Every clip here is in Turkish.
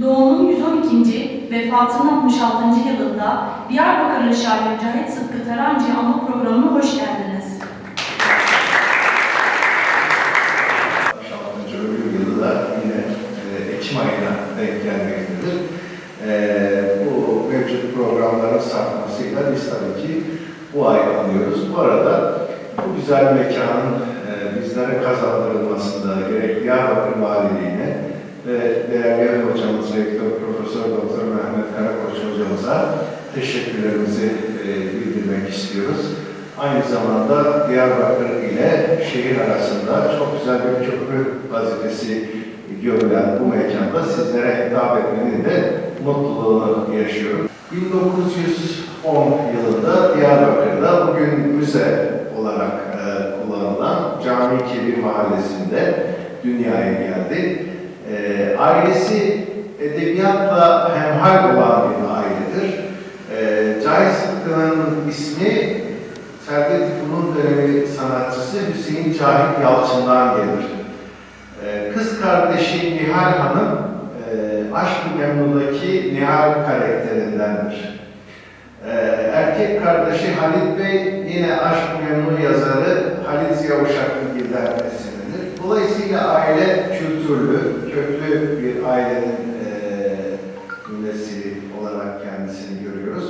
Doğu'nun 112. vefatının 66. yılında Diyarbakırlı şair Cahit Sıtkı Tarancı Anma Programı'na hoş geldiniz. Şampiyoncu öbür yılı da yine e, Ekim ayına denk gelmektedir. E, bu mevcut programların sarkmasıyla biz tabii ki bu ay anlıyoruz. Bu arada bu güzel mekanın e, bizlere kazandırılmasında gerek Diyarbakır Valiliğine ve değerli hocamız Rektör Profesör Doktor Mehmet Karakoç hocamıza teşekkürlerimizi e, bildirmek istiyoruz. Aynı zamanda Diyarbakır ile şehir arasında çok güzel bir köprü vazifesi görülen bu mekanda sizlere hitap etmenin de mutluluğunu yaşıyorum. 1910 yılında Diyarbakır'da bugün müze olarak e, kullanılan Cami Kebir Mahallesi'nde dünyaya geldi. E, ailesi edebiyatla hemhal olan bir ailedir. E, Cahit Sıtkı'nın ismi Servet Fünun dönemi sanatçısı Hüseyin Cahit Yalçın'dan gelir. Ee, Kız kardeşi Nihal Hanım, e, Aşk-ı Nihal karakterindendir. Ee, Erkek kardeşi Halit Bey yine Aşk-ı yazarı Halit Ziya Uşaklıgil'den esinlenir. Dolayısıyla aile kültürlü, köklü bir ailenin e, mümessili olarak kendisini görüyoruz.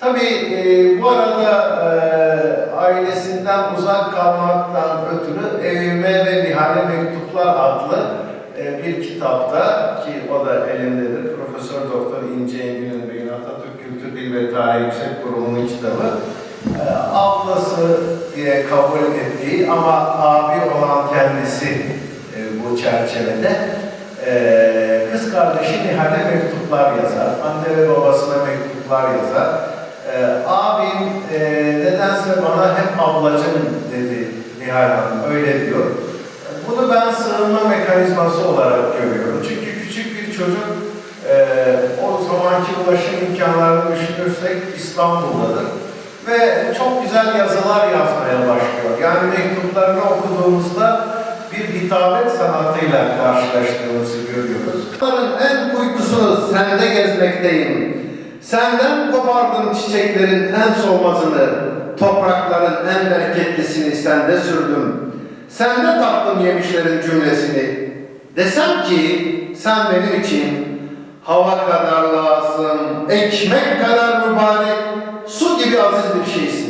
Tabii e, bu arada e, ailesinden uzak kalmaktan ötürü Evime ve Nihale Mektuplar adlı e, bir kitapta ki o da elimdedir. Profesör Doktor İnce Engin'in Bey'in Atatürk Kültür Dil ve Tarih Yüksek Kurulu'nun kitabı. E, ablası diye kabul ettiği ama abi olan kendisi e, bu çerçevede e, kız kardeşi Nihal'e mektuplar yazar. Anne ve babasına mektuplar yazar. Ee, abim e, nedense bana hep ablacım dedi Nihal Hanım, öyle diyor. Bunu ben sığınma mekanizması olarak görüyorum. Çünkü küçük bir çocuk e, o zamanki ulaşım imkanlarını düşünürsek İstanbul'dadır. Ve çok güzel yazılar yazmaya başlıyor. Yani mektuplarını okuduğumuzda bir hitabet sanatıyla karşılaştığımızı görüyoruz. Bunların en kuytusunu sende gezmekteyim. Senden kopardım çiçeklerin en solmazını, toprakların en bereketlisini sende sürdüm. Sende tattım yemişlerin cümlesini. Desem ki sen benim için hava kadar lazım, ekmek kadar mübarek, тебя возвеличись.